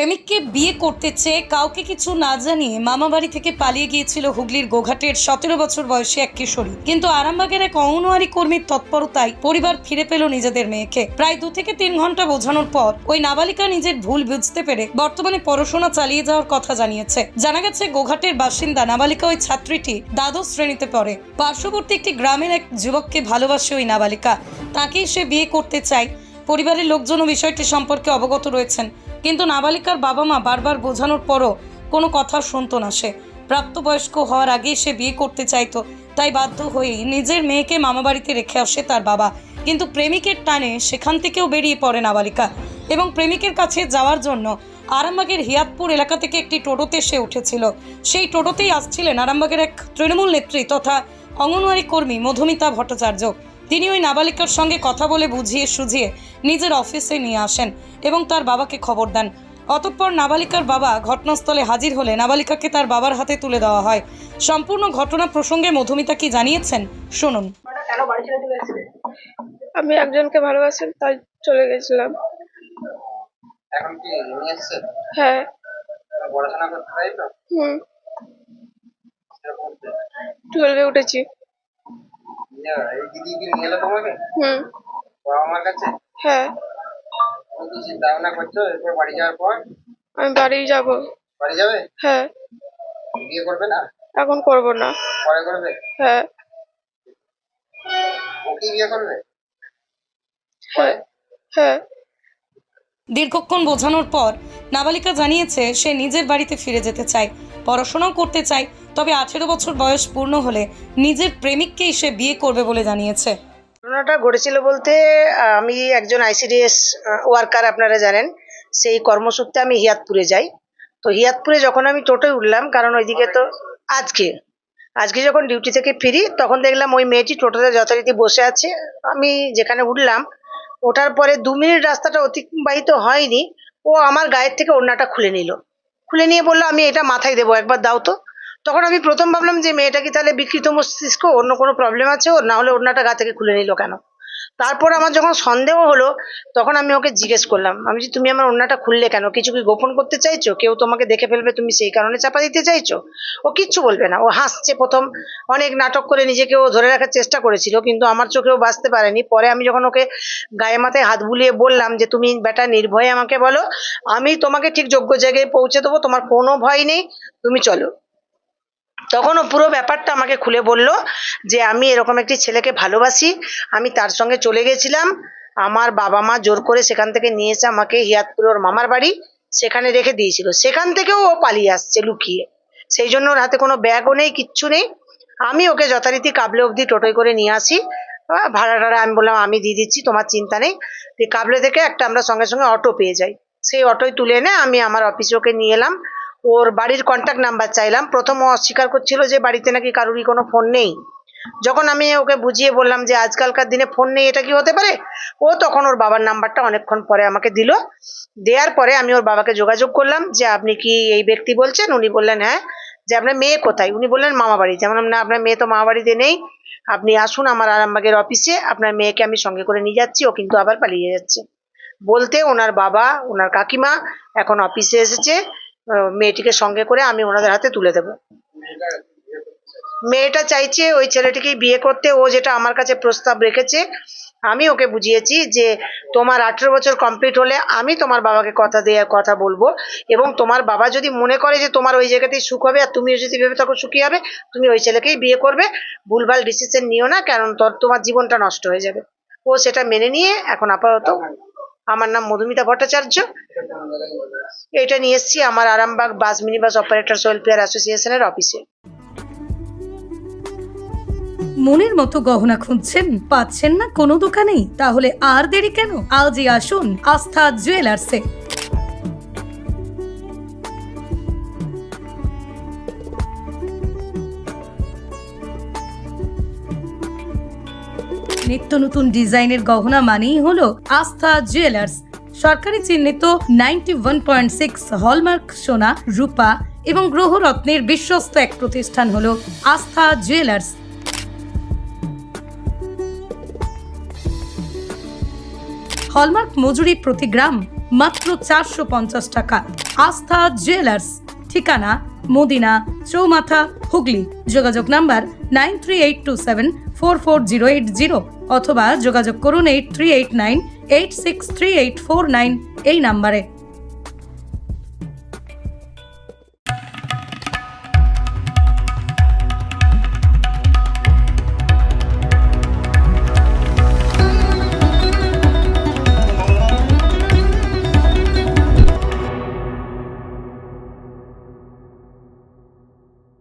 প্রেমিককে বিয়ে করতে চেয়ে কাউকে কিছু না জানিয়ে মামা বাড়ি থেকে পালিয়ে গিয়েছিল হুগলির গোঘাটের সতেরো বছর বয়সী এক কিশোরী। কিন্তু আরামবাগের এক অঙ্গনওয়াড়ি কর্মীর তৎপরতায় পরিবার ফিরে পেল নিজেদের মেয়েকে। প্রায় দু থেকে তিন ঘণ্টা বোঝানোর পর ওই নাবালিকা নিজের ভুল বুঝতে পেরে বর্তমানে পড়াশোনা চালিয়ে যাওয়ার কথা জানিয়েছে। জানা গেছে, গোঘাটের বাসিন্দা নাবালিকা ওই ছাত্রীটি দ্বাদশ শ্রেণীতে পড়ে। পার্শ্ববর্তী একটি গ্রামের এক যুবককে ভালোবাসে ওই নাবালিকা। তাকেই সে বিয়ে করতে চায়। পরিবারের লোকজনও বিষয়টি সম্পর্কে অবগত রয়েছেন। কিন্তু নাবালিকার বাবা মা বারবার বোঝানোর পরও কোনো কথা শুনতো না সে। প্রাপ্তবয়স্ক হওয়ার আগেই সে বিয়ে করতে চাইতো, তাই বাধ্য হয়েই নিজের মেয়েকে মামাবাড়িতে রেখে আসে তার বাবা। কিন্তু প্রেমিকের টানে সেখান থেকেও বেরিয়ে পড়ে নাবালিকা এবং প্রেমিকের কাছে যাওয়ার জন্য আরামবাগের হিয়াতপুর এলাকা থেকে একটি টোটোতে সে উঠেছিল। সেই টোটোতেই আসছিলেন আরামবাগের এক তৃণমূল নেত্রী তথা অঙ্গনওয়াড়ি কর্মী মধুমিতা ভট্টাচার্য। তিনি ওই নাবালিকার সঙ্গে কথা বলে বুঝিয়ে সুঝিয়ে নিজের অফিসে নিয়ে আসেন এবং তার বাবাকে খবর দেন। অতঃপর নাবালিকার বাবা ঘটনাস্থলে হাজির হলে নাবালিকাকে তার বাবার হাতে তুলে দেওয়া হয়। সম্পূর্ণ ঘটনা প্রসঙ্গে মধুমিতা কি জানিয়েছেন? শুনুন। কেন বাড়ি ছেড়ে চলে আমি একজনকে ভালোবাসি তাই চলে গেছিলাম। এখন কি হ্যাঁ। পড়াশোনা করতে তাই তো? হুম। টুয়েলভে উঠেছি। এই দিদি কি নিয়ে এলো তোমাকে? হুম। বাবা মার কাছে? হ্যাঁ। তুমি কি চিন্তা ভাবনা করছ এরপর বাড়ি যাওয়ার পর? আমি বাড়ি যাব। বাড়ি যাবে? হ্যাঁ। বিয়ে করবে না? এখন করব না। পরে করবে? হ্যাঁ। ও কি বিয়ে করবে? হ্যাঁ। হ্যাঁ। দীর্ঘক্ষণ বোঝানোর পর নাবালিকা জানিয়েছে সে নিজের বাড়িতে ফিরে যেতে চায়। পড়াশোনাও করতে চায়, তবে আঠেরো বছর বয়স পূর্ণ হলে নিজের প্রেমিককেই সে বিয়ে করবে বলে জানিয়েছে। ঘটনাটা ঘটেছিল বলতে আমি একজন আইসিডিএস ওয়ার্কার আপনারা জানেন, সেই কর্মসূত্রে আমি হিয়াতপুরে যাই। তো হিয়াতপুরে যখন আমি টোটোয় উঠলাম, কারণ ওইদিকে তো আজকে আজকে যখন ডিউটি থেকে ফিরি, তখন দেখলাম ওই মেয়েটি টোটোতে যথারীতি বসে আছে। আমি যেখানে উঠলাম, ওঠার পরে দু মিনিট রাস্তাটা অতিবাহিত হয়নি, ও আমার গায়ের থেকে ওড়নাটা খুলে নিল। খুলে নিয়ে বলল, আমি এটা মাথায় দেবো, একবার দাও তো। তখন আমি প্রথম ভাবলাম যে মেয়েটা কি তাহলে বিকৃত মস্তিষ্ক, অন্য কোনো প্রবলেম আছে ওর, না হলে ওড়নাটা গা থেকে খুলে নিল কেন? তারপর আমার যখন সন্দেহ হলো, তখন আমি ওকে জিজ্ঞেস করলাম, আমি যে তুমি আমার ওড়নাটা খুললে কেন? কিছু কি গোপন করতে চাইছো? কেউ তোমাকে দেখে ফেলবে, তুমি সেই কারণে চাপা দিতে চাইছো? ও কিচ্ছু বলবে না। ও হাসছে প্রথম। অনেক নাটক করে নিজেকে ও ধরে রাখার চেষ্টা করেছিল, কিন্তু আমার চোখেও বাঁচতে পারেনি। পরে আমি যখন ওকে গায়ে মাথায় হাত বুলিয়ে বললাম যে, তুমি বেটা নির্ভয়ে আমাকে বলো, আমি তোমাকে ঠিক যোগ্য জায়গায় পৌঁছে দেবো, তোমার কোনো ভয় নেই, তুমি চলো। তখন ও পুরো ব্যাপারটা আমাকে খুলে বলল যে আমি এরকম একটি ছেলেকে ভালোবাসি, আমি তার সঙ্গে চলে গেছিলাম, আমার বাবা মা জোর করে সেখান থেকে নিয়ে এসে আমাকে হিয়াতপুর ওর মামার বাড়ি সেখানে রেখে দিয়েছিল। সেখান থেকেও ও পালিয়ে আসছে লুকিয়ে। সেই জন্য ওর হাতে কোনো ব্যাগও নেই, কিচ্ছু নেই। আমি ওকে যথারীতি কাবলে অবধি টোটোয় করে নিয়ে আসি। ভাড়া টাড়া আমি বললাম, আমি দিয়ে দিচ্ছি, তোমার চিন্তা নেই। কাবলে থেকে একটা আমরা সঙ্গে সঙ্গে অটো পেয়ে যাই। সেই অটোয় তুলে এনে আমি আমার অফিসে ওকে নিয়ে এলাম। ওর বাড়ির কন্ট্যাক্ট নাম্বার চাইলাম। প্রথম ও অস্বীকার করছিল যে বাড়িতে নাকি কারুরই কোনো ফোন নেই। যখন আমি ওকে বুঝিয়ে বললাম যে আজকালকার দিনে ফোন নেই, এটা কি হতে পারে? ও তখন ওর বাবার নাম্বারটা অনেকক্ষণ পরে আমাকে দিল। দেওয়ার পরে আমি ওর বাবাকে যোগাযোগ করলাম যে, আপনি কি এই ব্যক্তি বলছেন? উনি বললেন হ্যাঁ যে আপনার মেয়ে কোথায়? উনি বললেন, মামা বাড়িতে যেমন না, আপনার মেয়ে তো মামা বাড়িতে নেই। আপনি আসুন আমার আরামবাগের অফিসে আপনার মেয়েকে আমি সঙ্গে করে নিয়ে যাচ্ছি। ও কিন্তু আবার পালিয়ে যাচ্ছে। বলতে ওনার বাবা, ওনার কাকিমা এখন অফিসে এসেছে। মেয়েটিকে সঙ্গে করে আমি ওনাদের হাতে তুলে দেবো। মেয়েটা চাইছে ওই ছেলেটিকেই বিয়ে করতে, ও যেটা আমার কাছে প্রস্তাব রেখেছে, আমি ওকে বুঝিয়েছি যে তোমার আঠেরো বছর কমপ্লিট হলে আমি তোমার বাবাকে কথা দিয়ে কথা বলব এবং তোমার বাবা যদি মনে করে যে তোমার ওই জায়গাতেই সুখ হবে আর তুমিও যদি ভেবে থাকো সুখী হবে, তুমি ওই ছেলেকেই বিয়ে করবে। ভুলভাল ডিসিশন নিও না, কারণ তোর, তোমার জীবনটা নষ্ট হয়ে যাবে। ও সেটা মেনে নিয়ে এখন আপাতত আমার নাম মধুমিতা ভট্টাচার্য। এটা নিয়ে এসেছি আমার Arambagh bus mini bus operators welfare অ্যাসোসিয়েশনের অফিসে। মনের মতো গহনা খুঁজছেন, পাচ্ছেন না কোনো দোকানেই তাহলে আর দেরি কেন? আজই আসুন আস্থা জুয়েলার্সে। নিত্য নতুন ডিজাইনের গহনা মানেই হলো আস্থা জুয়েলার্স। সরকারি চিহ্নিত ninety one point six hallmark সোনা, রূপা এবং গ্রহরত্নের বিশ্বস্ত এক প্রতিষ্ঠান হল আস্থা জুয়েলার্স। হলমার্ক মজুরি প্রতি গ্রাম মাত্র চারশো পঞ্চাশ টাকা। আস্থা জুয়েলার্স, ঠিকানা মদিনা, চৌমাথা, হুগলি। যোগাযোগ number nine three eight two seven four four zero eight zero অথবা যোগাযোগ করুন eight three eight nine eight six three eight four nine এই নাম্বারে।